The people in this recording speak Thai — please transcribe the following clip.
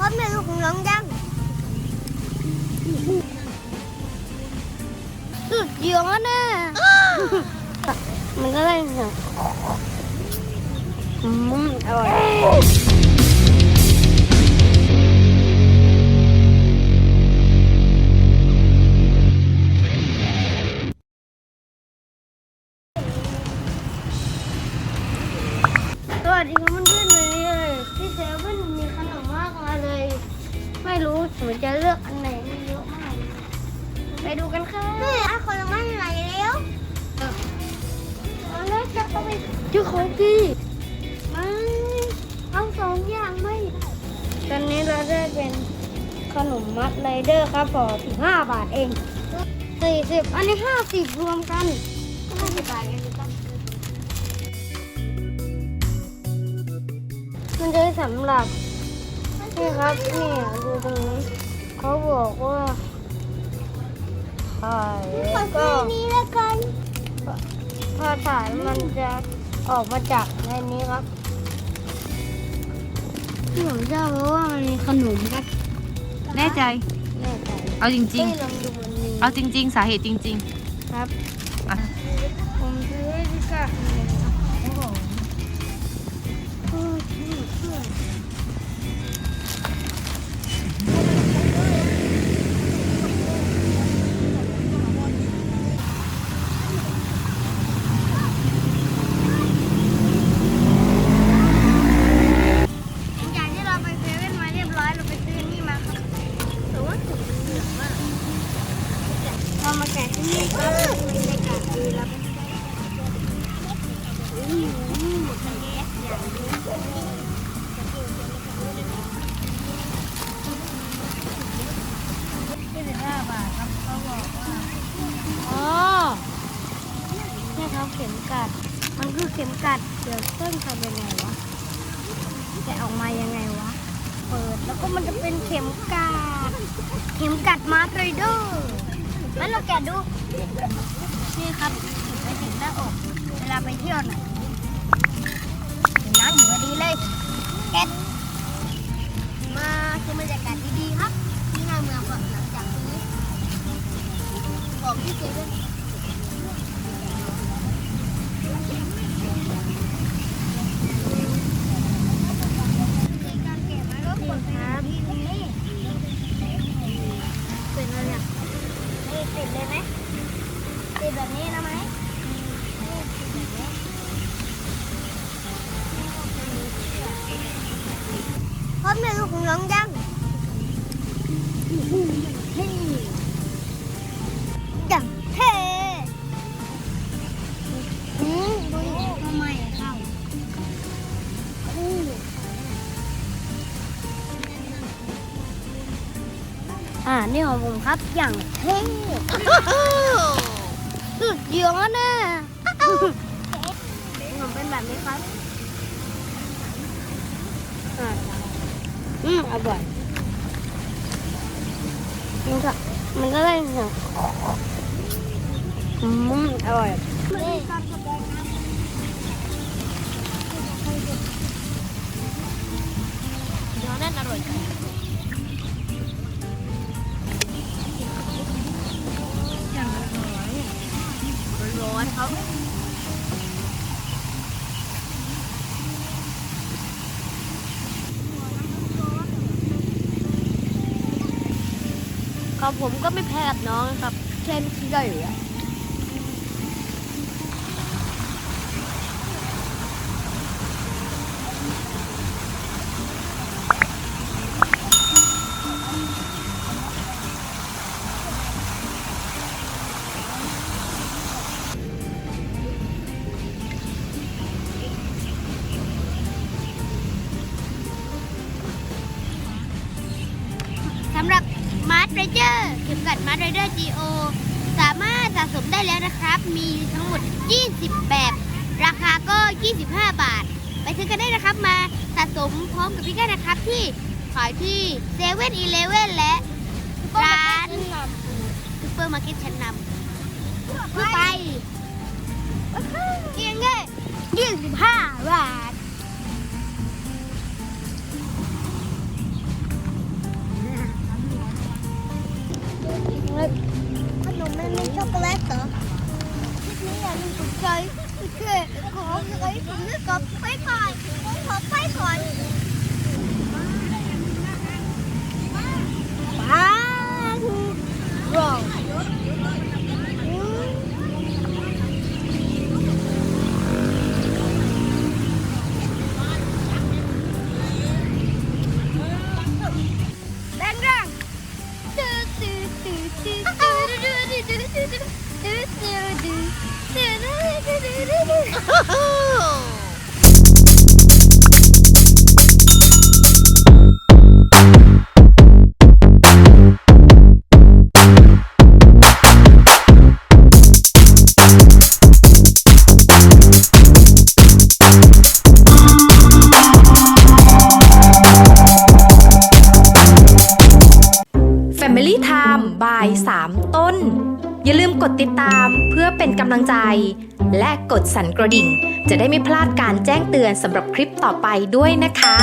ร้อมเลยลูกของน้องยังสุดยอดนะมันก็ได้เนี่ยอืมอร่อย เอาไปชื่อของพี่ไม่เอาสองอย่างไม่ได้ตอนนี้เราได้เป็นขนมมัดไรเดอร์ครับพอสิบห้าบาทเองสี่สิบอันนี้ห้าสิบรวมกันห้าสิบบาทเองมันจะสำหรับนี่ครับเนี่ยดูตรงนี้เขาบอกว่าถ่ายแล้วก็นี้แล้วกันพอถ่ายมันจะ ออกมาจากในนี้ครับที่ผมชอบเพราะว่ามันมีขนมครับแน่ใจ แน่ใจเอาจริงให้ลองดูบนนี้ๆเอาจริง ๆ สาเหตุจริง ครับๆอะ ผมซื้อให้พี่กะโอ้โหโอ้ยห นี่ครับเข็มกัด มันคือเข็มกัด เดี๋ยวต้นทำยังไงวะจะออกมายังไงวะ เปิดแล้วก็มันจะเป็นเข็มกัด เข็มกัดมาร์ไรเดอร์งั้นเราแกะดู นี่ครับไว้ติดหน้าอก เวลาไปเที่ยวไหนเห็นน้ำอยู่พอดีเลย แกะ อมเลยลูกของน้องยังจังเท่อืมดูทำไมอะเข้าคู่อ่า นี่ของผมครับ อย่างเท่สุดเดียวอะนะผมเป็นแบบนี้ครับอ่า อืมอร่อยมันก็มันก็ได้เนี่ยอืมอร่อยเดี๋ยวนั่นอร่อยจังร้อนครับ ครับผมก็ไม่แพ้กับน้องนะครับเช่นที่ได้อยู่อะสำหรับ มาร์ทไรเดอร์เข็มกัดมาร์ทไรเดอร์จีโอสามารถสะสมได้แล้วนะครับ มีทั้งหมด 20 แบบ ราคาก็ 25 บาท ไปซื้อกันได้นะครับมาสะสมพร้อมกับพี่กันนะครับที่ขายที่เซเว่นอีเลเว่นและร้านซูเปอร์มาร์เก็ตชั้นนำ ขนมแมันเป็ช็อกโกแลตเหรอคลินี่อย่าลืมกดไลค์กดแชร์ขอไลค์ผมด้วยกับไปก่อนผมขอไปก่อน Family Time บาย 3 ต้น อย่าลืมกดติดตามเพื่อเป็นกำลังใจ และกดสั่นกระดิ่ง จะได้ไม่พลาดการแจ้งเตือนสำหรับคลิปต่อไปด้วยนะคะ